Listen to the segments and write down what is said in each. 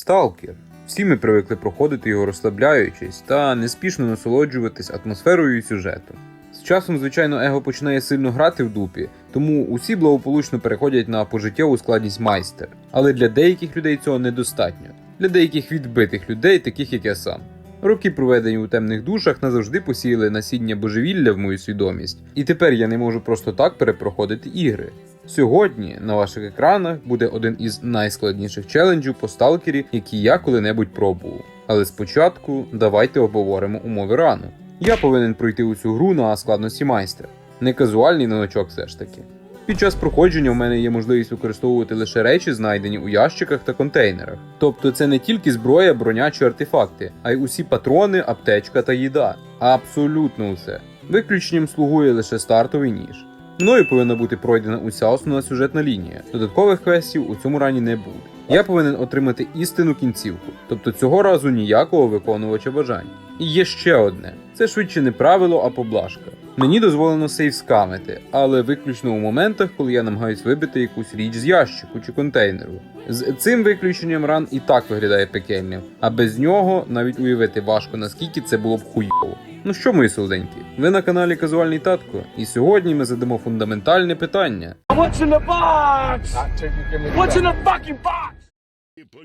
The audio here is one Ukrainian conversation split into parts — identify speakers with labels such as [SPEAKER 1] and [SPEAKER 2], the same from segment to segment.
[SPEAKER 1] Сталкер. Всі ми привикли проходити його розслабляючись та неспішно насолоджуватись атмосферою і сюжетом. З часом, звичайно, его починає сильно грати в дупі, тому усі благополучно переходять на пожиттєву складність майстер. Але для деяких людей цього недостатньо. Для деяких відбитих людей, таких як я сам. Роки, проведені у темних душах, назавжди посіяли насіння божевілля в мою свідомість, і тепер я не можу просто так перепроходити ігри. Сьогодні на ваших екранах буде один із найскладніших челенджів по сталкері, які я коли-небудь пробував. Але спочатку давайте обговоримо умови рану. Я повинен пройти усю гру на складності майстра, не казуальний новачок все ж таки. Під час проходження в мене є можливість використовувати лише речі, знайдені у ящиках та контейнерах. Тобто це не тільки зброя, броня чи артефакти, а й усі патрони, аптечка та їда. Абсолютно усе. Виключенням слугує лише стартовий ніж. Мною повинна бути пройдена уся основна сюжетна лінія. Додаткових квестів у цьому рані не буде. Я повинен отримати істинну кінцівку, тобто цього разу ніякого виконувача бажань. І є ще одне: це швидше не правило, а поблажка. Мені дозволено сейв скамити, але виключно у моментах, коли я намагаюсь вибити якусь річ з ящику чи контейнеру. З цим виключенням ран і так виглядає пекельним, а без нього навіть уявити важко, наскільки це було б хуйово. Ну що, мої солоденькі, ви на каналі Казуальний Татко, і сьогодні ми задамо фундаментальне питання.
[SPEAKER 2] What's in the box? What's in the fucking box?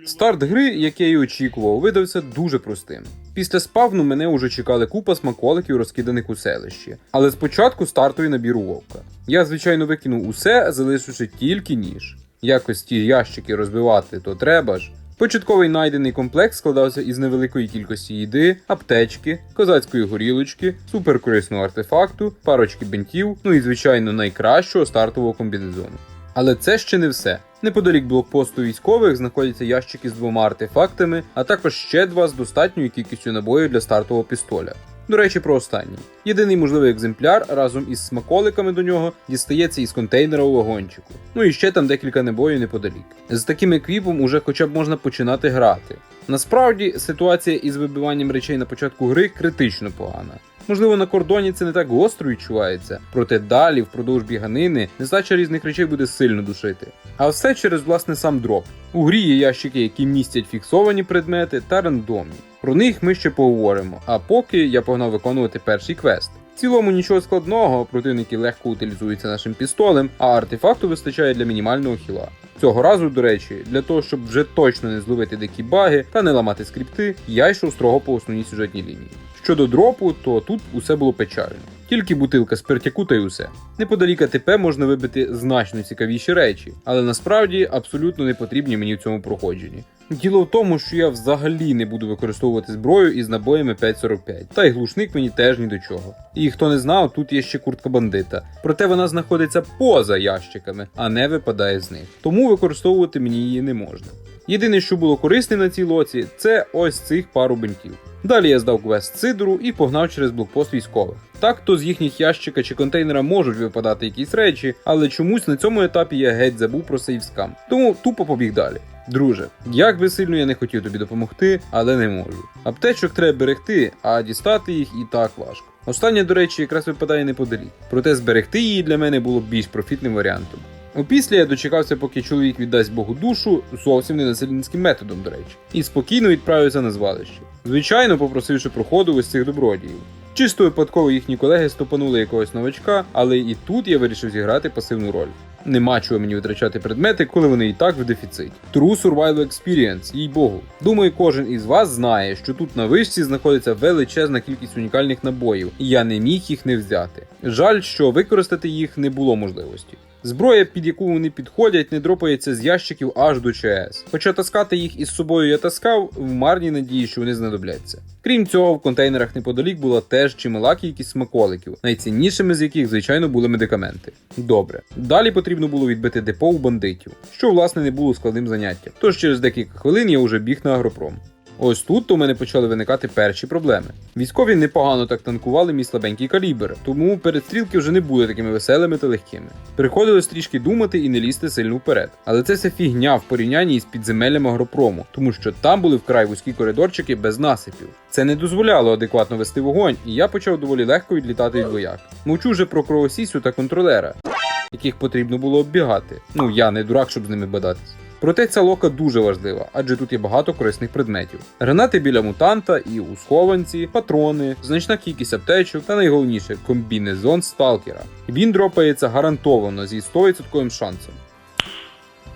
[SPEAKER 1] Старт гри, як я і очікував, видався дуже простим. Після спавну мене уже чекали купа смаколиків, розкиданих у селищі. Але спочатку стартовий набір у вовка. Я, звичайно, викинув усе, залишивши тільки ніж. Якось ті ящики розбивати, то треба ж. Початковий найдений комплект складався із невеликої кількості їди, аптечки, козацької горілочки, суперкорисного артефакту, парочки бинтів, ну і звичайно найкращого стартового комбінезону. Але це ще не все. Неподалік блокпосту військових знаходяться ящики з двома артефактами, а також ще два з достатньою кількістю набоїв для стартового пістоля. До речі, про останній. Єдиний можливий екземпляр разом із смаколиками до нього дістається із контейнера у вагончику. Ну і ще там декілька набоїв неподалік. З таким еквіпом уже хоча б можна починати грати. Насправді ситуація із вибиванням речей на початку гри критично погана. Можливо, на кордоні це не так гостро відчувається, проте далі, впродовж біганини, нестача різних речей буде сильно душити. А все через власне сам дроп. У грі є ящики, які містять фіксовані предмети та рандомні. Про них ми ще поговоримо. А поки я погнав виконувати перший квест. В цілому нічого складного, противники легко утилізуються нашим пістолем, а артефакту вистачає для мінімального хіла. Цього разу, до речі, для того, щоб вже точно не зловити дикі баги та не ламати скрипти, я йшов строго по основній сюжетній лінії. Щодо дропу, то тут усе було печально. Тільки бутилка спиртяку та й усе. Неподалік АТП можна вибити значно цікавіші речі, але насправді абсолютно не потрібні мені в цьому проходженні. Діло в тому, що я взагалі не буду використовувати зброю із набоями 5.45, та й глушник мені теж ні до чого. І хто не знав, тут є ще куртка бандита. Проте вона знаходиться поза ящиками, а не випадає з них. Тому використовувати мені її не можна. Єдине, що було корисне на цій лоці, це ось цих пару бинтів. Далі я здав квест Сидору і погнав через блокпост військових. Так то з їхніх ящика чи контейнера можуть випадати якісь речі, але чомусь на цьому етапі я геть забув про сейвскам. Тому тупо побіг далі. Друже, як би сильно я не хотів тобі допомогти, але не можу. Аптечок треба берегти, а дістати їх і так важко. Останнє, до речі, якраз випадає неподалік. Проте зберегти її для мене було більш профітним варіантом. Опісля я дочекався, поки чоловік віддасть Богу душу, зовсім не насильницьким методом, до речі, і спокійно відправився на звалище. Звичайно, попросивши проходу ось цих добродіїв. Чисто випадково їхні колеги стопанули якогось новачка, але і тут я вирішив зіграти пасивну роль. Нема чого мені витрачати предмети, коли вони і так в дефіциті. True Survival Experience, їй богу. Думаю, кожен із вас знає, що тут на вишці знаходиться величезна кількість унікальних набоїв, і я не міг їх не взяти. Жаль, що використати їх не було можливості. Зброя, під яку вони підходять, не дропається з ящиків аж до ЧС. Хоча таскати їх із собою я таскав в марній надії, що вони знадобляться. Крім цього, в контейнерах неподалік була теж чимала кількість смаколиків, найціннішими з яких, звичайно, були медикаменти. Добре. Далі потрібно було відбити депо у бандитів, що власне не було складним заняттям. Тож через декілька хвилин я вже біг на агропром. Ось тут в мене почали виникати перші проблеми. Військові непогано так танкували мій слабенький калібр, тому перестрілки вже не були такими веселими та легкими. Приходилось трішки думати і не лізти сильно вперед. Але це все фігня в порівнянні із підземеллям агропрому, тому що там були вкрай вузькі коридорчики без насипів. Це не дозволяло адекватно вести вогонь, і я почав доволі легко відлітати від вояк. Мовчу вже про кровосісю та контролера, яких потрібно було оббігати. Ну я не дурак, щоб з ними бадатись. Проте ця лока дуже важлива, адже тут є багато корисних предметів. Гранати біля мутанта і у схованці, патрони, значна кількість аптечок та найголовніше комбінезон сталкера. Він дропається гарантовано зі 100% шансом.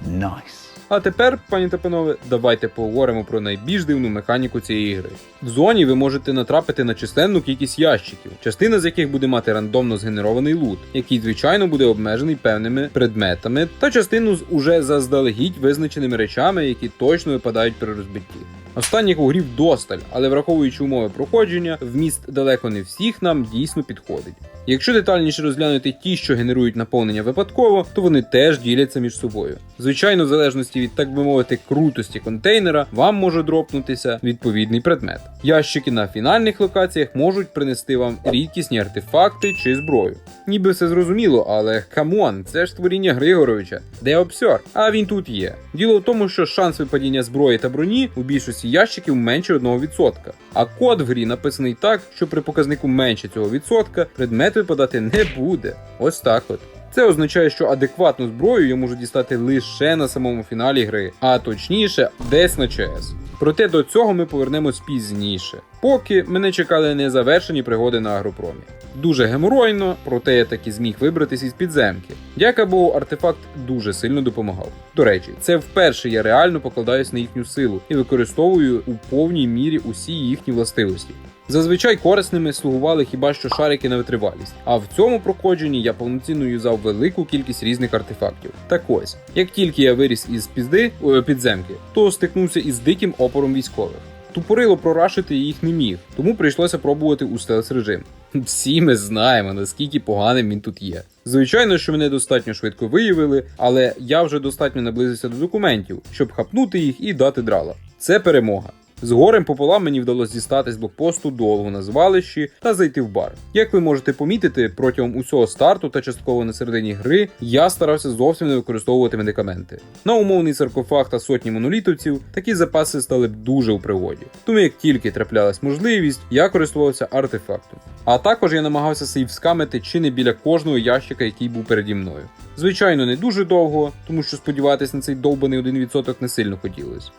[SPEAKER 3] Nice.
[SPEAKER 1] А тепер, пані та панове, давайте поговоримо про найбільш дивну механіку цієї гри. В зоні ви можете натрапити на численну кількість ящиків, частина з яких буде мати рандомно згенерований лут, який звичайно буде обмежений певними предметами, та частину з уже заздалегідь визначеними речами, які точно випадають при розбитті. Останніх у грі вдосталь, але враховуючи умови проходження, вміст далеко не всіх нам дійсно підходить. Якщо детальніше розглянути ті, що генерують наповнення випадково, то вони теж діляться між собою. Звичайно, в залежності від так би мовити крутості контейнера, вам може дропнутися відповідний предмет. Ящики на фінальних локаціях можуть принести вам рідкісні артефакти чи зброю. Ніби все зрозуміло, але камон, це ж творіння Григоровича, де обсьор? А він тут є. Діло в тому, що шанс випадіння зброї та броні у більшості ящиків менше 1%. А код в грі написаний так, що при показнику менше цього відсотка предмет випадати не буде. Ось так от. Це означає, що адекватну зброю я можу дістати лише на самому фіналі гри, а точніше, десь на ЧС. Проте до цього ми повернемось пізніше, поки мене чекали незавершені пригоди на агропромі. Дуже геморойно, проте я таки зміг вибратися із підземки. Дяка Богу, артефакт дуже сильно допомагав. До речі, це вперше я реально покладаюсь на їхню силу і використовую у повній мірі усі їхні властивості. Зазвичай корисними слугували хіба що шарики на витривалість, а в цьому проходженні я повноцінно юзав велику кількість різних артефактів. Так ось, як тільки я виріс із пізди о, підземки, то стикнувся із диким опором військових. Тупорило прорашити їх не міг, тому прийшлося пробувати у стелс режим. Всі ми знаємо, наскільки поганим він тут є. Звичайно, що мене достатньо швидко виявили, але я вже достатньо наблизився до документів, щоб хапнути їх і дати драла. Це перемога. З горем пополам мені вдалося дістати з блокпосту долгу на звалищі та зайти в бар. Як ви можете помітити, протягом усього старту та частково на середині гри я старався зовсім не використовувати медикаменти. На умовний саркофаг та сотні монолітовців такі запаси стали б дуже у пригоді. Тому як тільки траплялась можливість, я користувався артефактом. А також я намагався сейфскамити чи не біля кожного ящика, який був переді мною. Звичайно, не дуже довго, тому що сподіватись на цей довбаний 1% не сильно хотілося.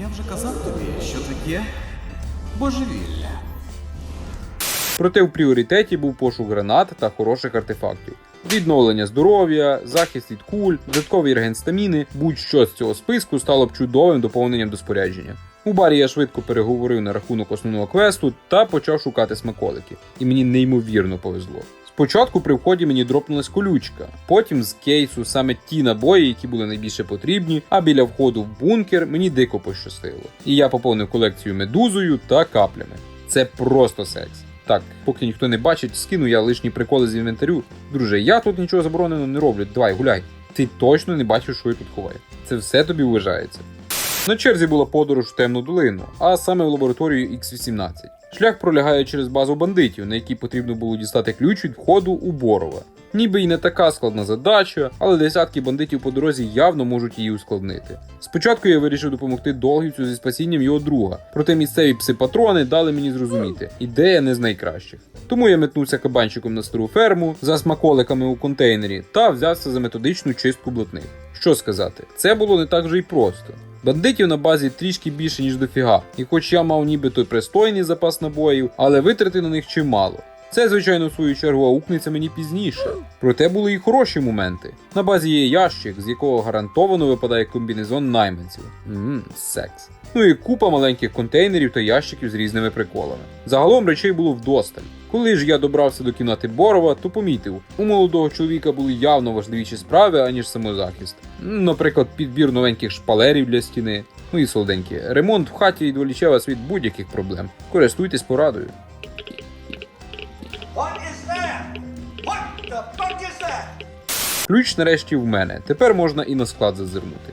[SPEAKER 3] Я вже казав тобі, що таке божевілля.
[SPEAKER 1] Проте в пріоритеті був пошук гранат та хороших артефактів. Відновлення здоров'я, захист від куль, додатковий реген стаміни, будь-що з цього списку стало б чудовим доповненням до спорядження. У барі я швидко переговорив на рахунок основного квесту та почав шукати смаколики. І мені неймовірно повезло. Спочатку при вході мені дропнулась колючка, потім з кейсу саме ті набої, які були найбільше потрібні, а біля входу в бункер мені дико пощастило. І я поповнив колекцію медузою та каплями. Це просто секс. Так, поки ніхто не бачить, скину я лишні приколи з інвентарю. Друже, я тут нічого забороненого не роблю. Давай, гуляй. Ти точно не бачиш, що я тут ховаю. Це все тобі вважається. На черзі була подорож в темну долину, а саме в лабораторію X18. Шлях пролягає через базу бандитів, на якій потрібно було дістати ключ від входу у Борова. Ніби й не така складна задача, але десятки бандитів по дорозі явно можуть її ускладнити. Спочатку я вирішив допомогти Долгівцю зі спасінням його друга, проте місцеві пси-патрони дали мені зрозуміти, ідея не з найкращих. Тому я метнувся кабанчиком на стару ферму за смаколиками у контейнері та взявся за методичну чистку блатних. Що сказати, це було не так вже й просто. Бандитів на базі трішки більше, ніж дофіга, і хоч я мав нібито пристойний запас набоїв, але витрати на них чимало. Це, звичайно, в свою чергу аукнеться мені пізніше. Проте були і хороші моменти. На базі є ящик, з якого гарантовано випадає комбінезон найманців. Ммм, секс. Ну і купа маленьких контейнерів та ящиків з різними приколами. Загалом речей було вдосталь. Коли ж я добрався до кімнати Борова, то помітив, у молодого чоловіка були явно важливіші справи, аніж самозахист. Наприклад, підбір новеньких шпалерів для стіни. Ну і солоденькі. Ремонт в хаті відволіче вас від будь-яких проблем. Користуйтесь порадою. Ключ нарешті в мене. Тепер можна і на склад зазирнути.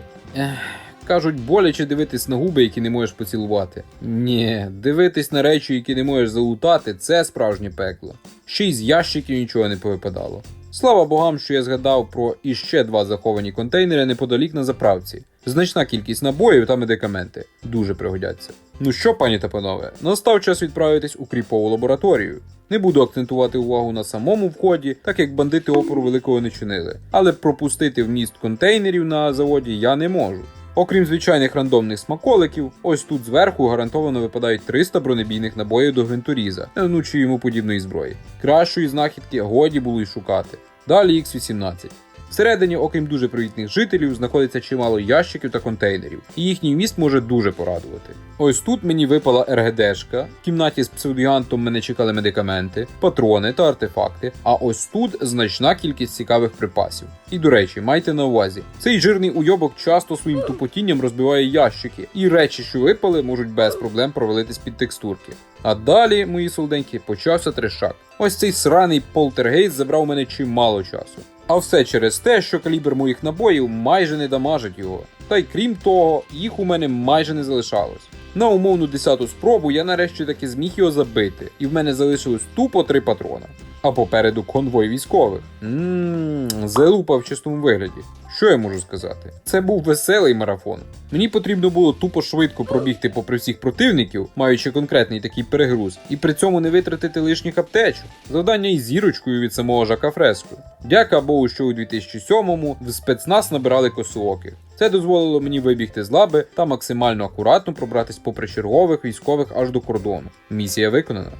[SPEAKER 1] Кажуть, боляче дивитись на губи, які не можеш поцілувати. Ні, дивитись на речі, які не можеш залутати, це справжнє пекло. Ще й з ящиків нічого не повипадало. Слава богам, що я згадав про іще два заховані контейнери неподалік на заправці. Значна кількість набоїв та медикаменти дуже пригодяться. Ну що, пані та панове, настав час відправитись у кріпову лабораторію. Не буду акцентувати увагу на самому вході, так як бандити опору великого не чинили, але пропустити вміст контейнерів на заводі я не можу. Окрім звичайних рандомних смаколиків, ось тут зверху гарантовано випадають 300 бронебійних набоїв до гвинторіза, е, ну чи йому подібної зброї. Кращої знахідки годі було й шукати. Далі X18. Всередині, окрім дуже привітних жителів, знаходиться чимало ящиків та контейнерів, і їхній вміст може дуже порадувати. Ось тут мені випала РГДшка, в кімнаті з псевдогігантом мене чекали медикаменти, патрони та артефакти. А ось тут значна кількість цікавих припасів. І до речі, майте на увазі, цей жирний уйобок часто своїм тупотінням розбиває ящики, і речі, що випали, можуть без проблем провалитись під текстурки. А далі, мої солоденькі, почався трешак. Ось цей сраний полтергейст забрав у мене чимало часу. А все через те, що калібр моїх набоїв майже не дамажить його. Та й крім того, їх у мене майже не залишалось. На умовну десяту спробу я нарешті таки зміг його забити, і в мене залишилось тупо три патрона. А попереду конвой військових. Ммм, залупа в чистому вигляді. Що я можу сказати? Це був веселий марафон. Мені потрібно було тупо швидко пробігти попри всіх противників, маючи конкретний такий перегруз, і при цьому не витратити лишніх аптечок. Завдання із зірочкою від самого Жака Фреско. Дяка Богу, що у 2007-му в спецназ набирали косооких. Це дозволило мені вибігти з лаби та максимально акуратно пробратись попри чергових військових аж до кордону. Місія виконана.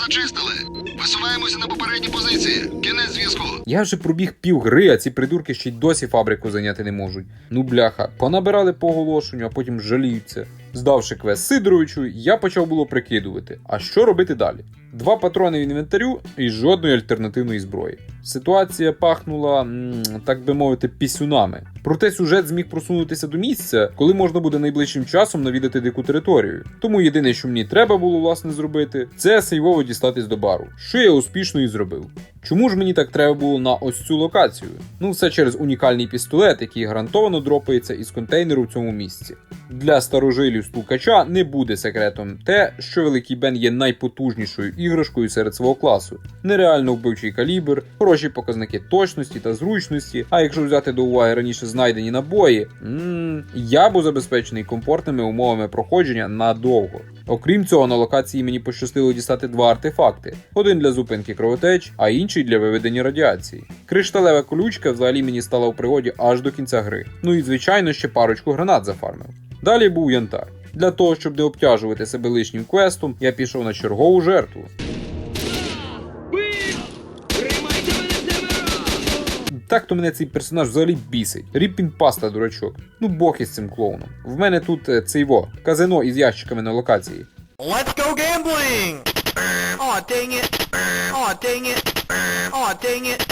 [SPEAKER 4] Зачистили. Висуваємося на попередні позиції. Кінець зв'язку.
[SPEAKER 1] Я вже пробіг пів гри, а ці придурки ще й досі фабрику зайняти не можуть. Ну бляха, понабирали по а потім жаліються. Здавши квест Сидоровичу, я почав було прикидувати, а що робити далі. Два патрони в інвентарю і жодної альтернативної зброї. Ситуація пахнула, так би мовити, пісюнами. Проте сюжет зміг просунутися до місця, коли можна буде найближчим часом навідати дику територію. Тому єдине, що мені треба було власне зробити, це сейвово дістатись до бару, що я успішно і зробив. Чому ж мені так треба було на ось цю локацію? Ну, все через унікальний пістолет, який гарантовано дропається із контейнеру в цьому місці. Для старожилів стукача не буде секретом те, що Великий Бен є найпотужнішою іграшкою серед свого класу. Нереально вбивчий калібр, хороші показники точності та зручності. А якщо взяти до уваги раніше знайдені набої, я був забезпечений комфортними умовами проходження надовго. Окрім цього, на локації мені пощастило дістати два артефакти: один для зупинки кровотеч, а інший для виведення радіації. Кришталева колючка взагалі мені стала в пригоді аж до кінця гри. Ну і звичайно ще парочку гранат зафармив. Далі був янтар. Для того, щоб не обтяжувати себе лишнім квестом, я пішов на чергову жертву. Так то мене цей персонаж взагалі бісить. Ріпін паста, дурачок. Ну бог із цим клоуном. В мене тут е, це його, казино із ящиками на локації.
[SPEAKER 5] Let's go gambling! Aw, dang it! Aw, dang it! Aw, dang it!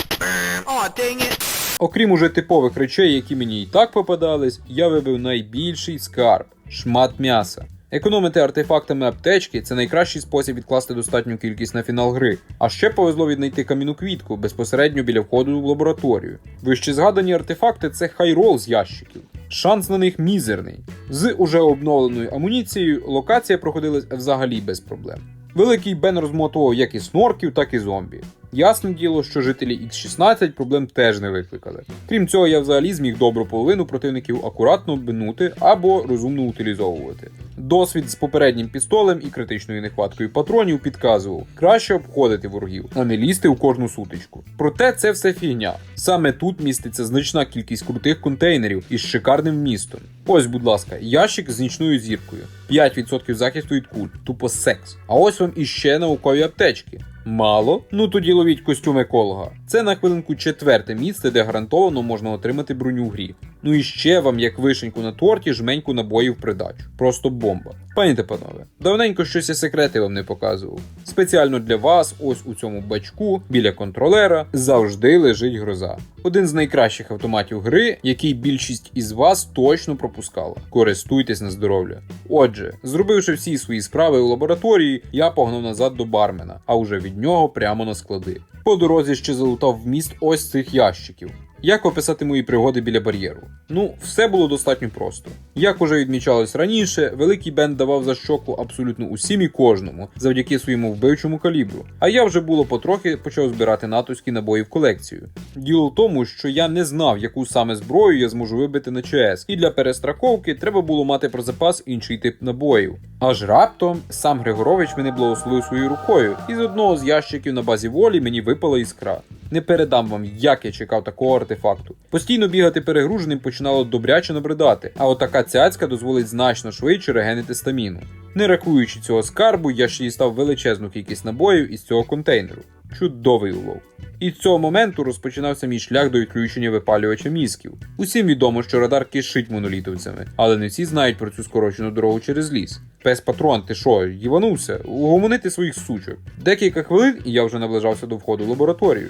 [SPEAKER 5] Aw, dang it!
[SPEAKER 1] Окрім уже типових речей, які мені і так попадались, я вибив найбільший скарб шмат м'яса. Економити артефактами аптечки це найкращий спосіб відкласти достатню кількість на фінал гри. А ще повезло віднайти кам'яну квітку безпосередньо біля входу в лабораторію. Вище згадані артефакти це хайрол з ящиків. Шанс на них мізерний. З уже обновленою амуніцією локація проходилась взагалі без проблем. Великий Бен розмотував як і снорків, так і зомбі. Ясне діло, що жителі X16 проблем теж не викликали. Крім цього, я взагалі зміг добру половину противників акуратно обминути або розумно утилізовувати. Досвід з попереднім пістолем і критичною нехваткою патронів підказував, краще обходити ворогів, а не лізти в кожну сутичку. Проте це все фігня. Саме тут міститься значна кількість крутих контейнерів із шикарним вмістом. Ось, будь ласка, ящик з нічною зіркою, 5% захисту від куль, тупо секс. А ось вам іще наукові аптечки. Мало? Ну тоді ловіть костюм еколога. Це на хвилинку четверте місце, де гарантовано можна отримати броню грі. Ну і ще вам, як вишеньку на торті, жменьку набоїв придачу. Просто бомба. Пані панове, давненько щось я секрети вам не показував. Спеціально для вас, ось у цьому бачку, біля контролера, завжди лежить гроза. Один з найкращих автоматів гри, який більшість із вас точно пропускала. Користуйтесь на здоров'я. Отже, зробивши всі свої справи у лабораторії, я погнав назад до бармена, а уже від нього прямо на склади. По дорозі ще залутав вміст ось цих ящиків. Як описати мої пригоди біля бар'єру? Ну, все було достатньо просто. Як уже відмічалось раніше, великий бенд давав за щоку абсолютно усім і кожному завдяки своєму вбивчому калібру. А я вже було потрохи почав збирати натовські набої в колекцію. Діло в тому, що я не знав, яку саме зброю я зможу вибити на ЧС, і для перестраховки треба було мати про запас інший тип набоїв. Аж раптом сам Григорович мене благословив своєю рукою, і з одного з ящиків на базі волі мені випала іскра. Не передам вам, як я чекав такого артефакту. Постійно бігати перегруженим починало добряче набридати, а отака цяцька дозволить значно швидше регенити стаміну. Не рахуючи цього скарбу, я ще дістав величезну кількість набоїв із цього контейнеру. Чудовий улов. І з цього моменту розпочинався мій шлях до відключення випалювача мізків. Усім відомо, що радар кишить монолітовцями, але не всі знають про цю скорочену дорогу через ліс. Пес патрон, ти що, їванувся? Угомонити своїх сучок. Декілька хвилин, і я вже наближався до входу в лабораторію.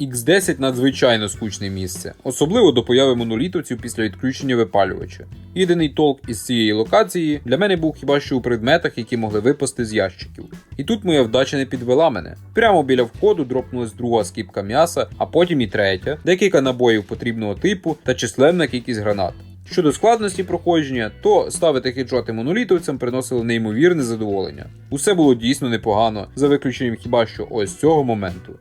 [SPEAKER 1] X10 надзвичайно скучне місце, особливо до появи монолітовців після відключення випалювача. Єдиний толк із цієї локації для мене був хіба що у предметах, які могли випасти з ящиків. І тут моя вдача не підвела мене. Прямо біля входу дропнулась друга скіпка м'яса, а потім і третя, декілька набоїв потрібного типу та численна кількість гранат. Щодо складності проходження, то ставити хеджоти монолітовцям приносило неймовірне задоволення. Усе було дійсно непогано, за виключенням хіба що ось цього моменту.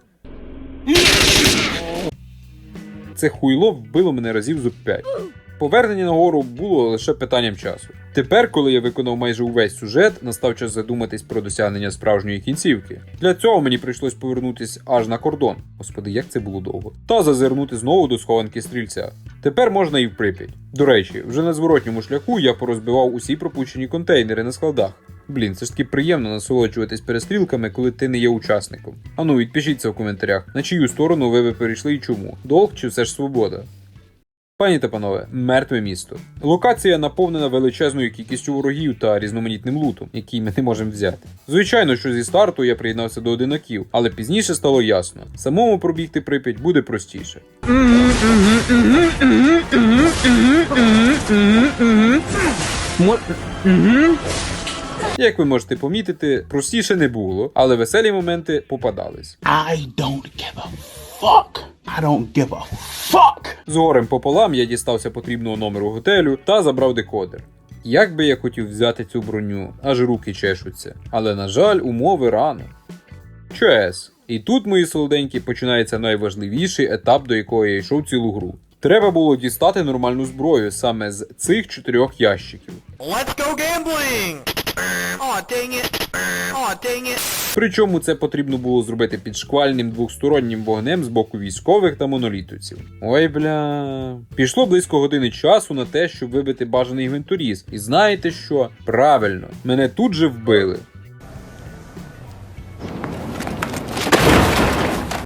[SPEAKER 1] Це хуйло вбило мене разів зо 5. Повернення на гору було лише питанням часу. Тепер, коли я виконав майже увесь сюжет, настав час задуматись про досягнення справжньої кінцівки. Для цього мені прийшлось повернутись аж на кордон. Господи, як це було довго. Та зазирнути знову до схованки стрільця. Тепер можна і в Прип'ять. До речі, вже на зворотньому шляху я порозбивав усі пропущені контейнери на складах. Блін, це ж таки приємно насолоджуватись перестрілками, коли ти не є учасником. Ану, відпишіться в коментарях, на чию сторону ви би перейшли і чому. Долг чи все ж свобода? Пані та панове, мертве місто. Локація наповнена величезною кількістю ворогів та різноманітним лутом, який ми не можемо взяти. Звичайно, що зі старту я приєднався до одинаків, але пізніше стало ясно: самому пробігти прип'ять буде простіше. Як ви можете помітити, простіше не було, але веселі моменти попадались.
[SPEAKER 2] I don't give a fuck. I don't give a fuck.
[SPEAKER 1] З горем пополам я дістався потрібного номеру готелю та забрав декодер. Як би я хотів взяти цю броню, аж руки чешуться. Але, на жаль, умови рано. ЧС. І тут, мої солоденькі, починається найважливіший етап, до якого я йшов цілу гру. Треба було дістати нормальну зброю саме з цих чотирьох ящиків.
[SPEAKER 5] Let's go gambling! Dang it.
[SPEAKER 1] Причому це потрібно було зробити під шквальним двохстороннім вогнем з боку військових та монолітовців. Ой бля. Пішло близько години часу на те, щоб вибити бажаний інвентаріз. І знаєте що? Правильно, мене тут же вбили.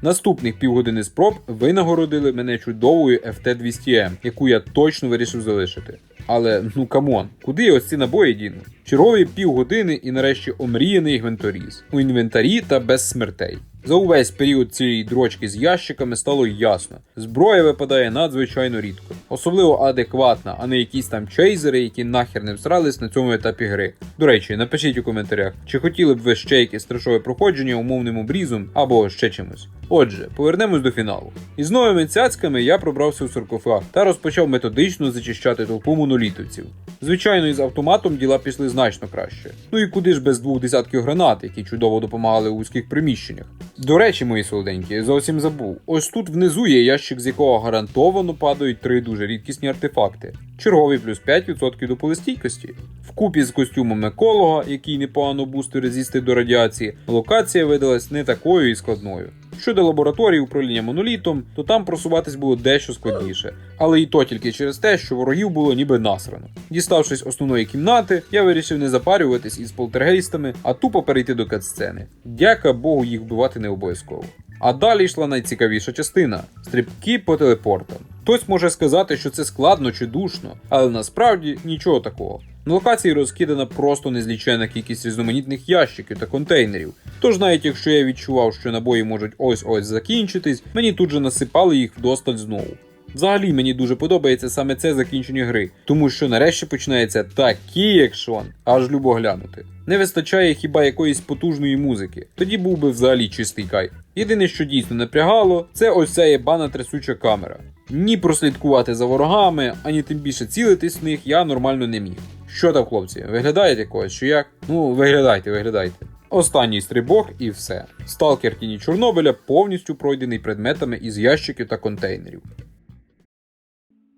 [SPEAKER 1] Наступних півгодини спроб винагородили мене чудовою FT200M, яку я точно вирішив залишити. Але ну камон, куди ось ці набої діну? Чергові півгодини і нарешті омріяний гвинторіз У інвентарі та без смертей. За увесь період цієї дрочки з ящиками стало ясно. Зброя випадає надзвичайно рідко, особливо адекватна, а не якісь там чейзери, які нахер не всрались на цьому етапі гри. До речі, напишіть у коментарях, чи хотіли б ви ще якесь трешове проходження умовним обрізом або ще чимось. Отже, повернемось до фіналу. Із новими цяцьками я пробрався у саркофаг та розпочав методично зачищати толпу монолітовців. Звичайно, із автоматом діла пішли значно краще. Ну і куди ж без двох десятків гранат, які чудово допомагали у вузьких приміщеннях. До речі, мої солоденькі, зовсім забув. Ось тут внизу є ящик, з якого гарантовано падають три дуже рідкісні артефакти. Черговий плюс 5% до полистійкості. Вкупі з костюмом еколога, який непогано бустить резисти до радіації, локація видалась не такою і складною. Щодо лабораторії управління монолітом, то там просуватись було дещо складніше, але і то тільки через те, що ворогів було ніби насрано. Діставшись основної кімнати, я вирішив не запарюватись із полтергейстами, а тупо перейти до катсцени. Дяка Богу, їх вбивати не обов'язково. А далі йшла найцікавіша частина стрибки по телепортам. Хтось може сказати, що це складно чи душно, але насправді нічого такого. На локації розкидана просто незлічена кількість різноманітних ящиків та контейнерів. Тож навіть якщо я відчував, що набої можуть ось-ось закінчитись, мені тут же насипали їх вдосталь знову. Взагалі мені дуже подобається саме це закінчення гри, тому що нарешті починається такий екшон, аж любо глянути. Не вистачає хіба якоїсь потужної музики, тоді був би взагалі чистий кайф. Єдине, що дійсно напрягало, це ось ця єбана трясуча камера. Ні прослідкувати за ворогами, ані тим більше цілитись в них я нормально не міг. Що там, хлопці, виглядаєте когось чи як? Ну, виглядайте, виглядайте. Останній стрибок і все. Сталкер тіні Чорнобиля повністю пройдений предметами із ящиків та контейнерів.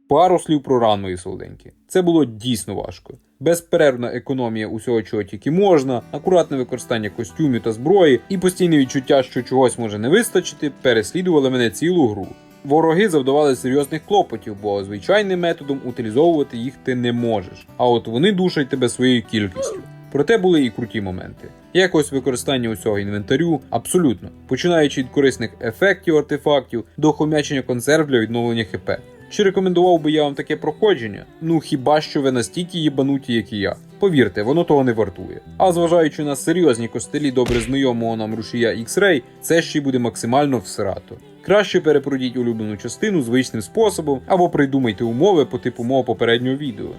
[SPEAKER 1] Пару слів про ран, мої солоденькі. Це було дійсно важко. Безперервна економія усього, чого тільки можна, акуратне використання костюмів та зброї і постійне відчуття, що чогось може не вистачити, переслідували мене цілу гру. Вороги завдавали серйозних клопотів, бо звичайним методом утилізовувати їх ти не можеш. А от вони душать тебе своєю кількістю. Проте були і круті моменти. Якось використання усього інвентарю абсолютно, починаючи від корисних ефектів артефактів до хомячення консерв для відновлення ХП. Чи рекомендував би я вам таке проходження? Ну хіба що ви настільки їбануті, як і я. Повірте, воно того не вартує. А зважаючи на серйозні костелі добре знайомого нам рушія X-Ray, це ще й буде максимально всрато. Краще перепродіть улюблену частину звичним способом або придумайте умови по типу мого попереднього відео.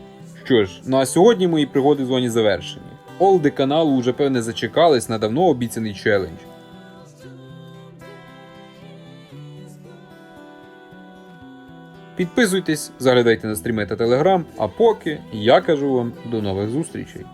[SPEAKER 1] Що ж, ну а сьогодні мої пригоди в зоні завершені. Олди каналу уже певне зачекались на давно обіцяний челендж. Підписуйтесь, заглядайте на стріми та телеграм, а поки я кажу вам до нових зустрічей.